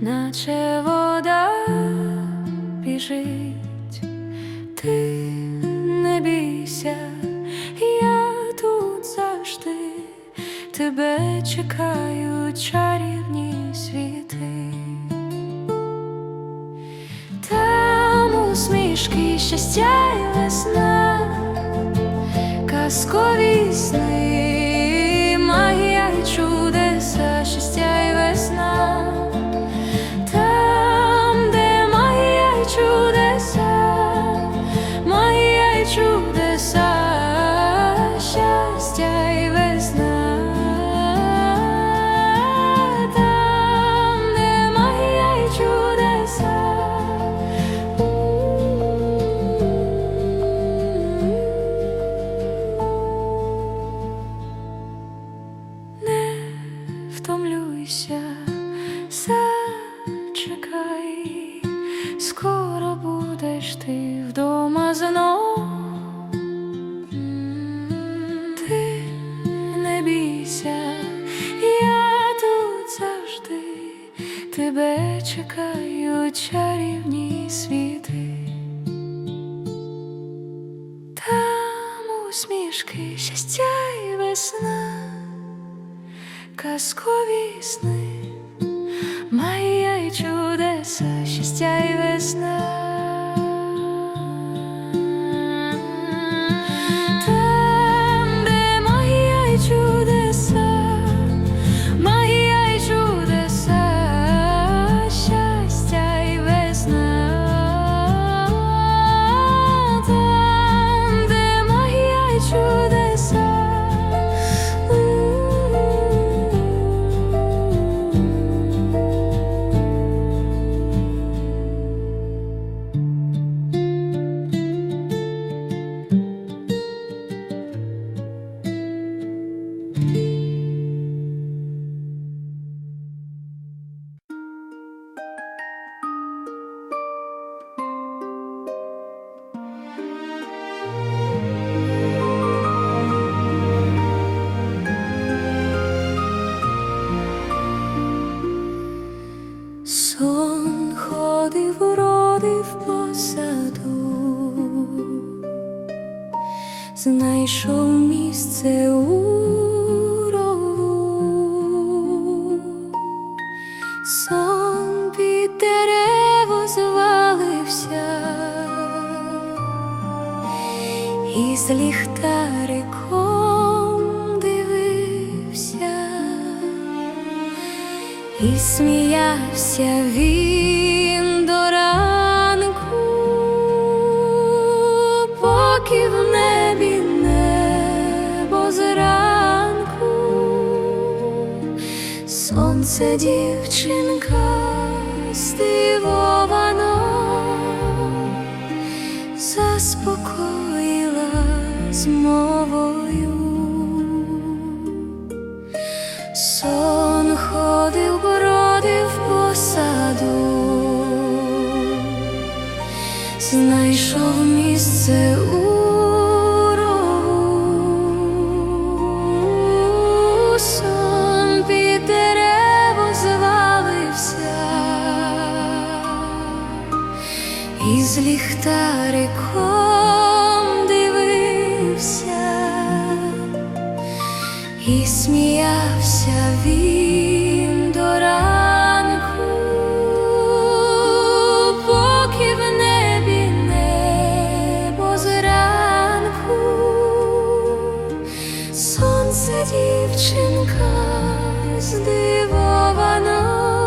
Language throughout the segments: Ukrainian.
наче вода біжить, ти не бійся, я тут завжди. Тебе чекаю, чарівні світи. Там усмішки, щастя і весна, казкові сни, чудеса, щастя і весна. Там, де чудеса. Не втомлюйся, зачекай, скоро будеш ти вдома тебе чекаю, чарівні світи. Там усмішки, щастя і весна казкові сни, Має чудеса, щастя і весна. Знайшов місце у рову. Сон під дерево звалився, і з ліхтариком дивився. І сміявся він до ранку, поки в сонце дівчинка здивовано заспокоїла змовою. Сон ходив, бродив по саду, знайшов місце у ліхтариком дивився і сміявся він до ранку, поки в небі небо зранку, сонце дівчинка здивовано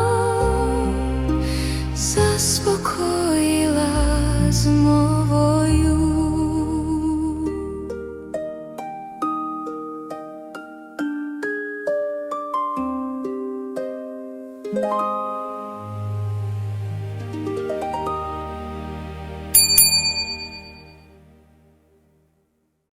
змовою. Thank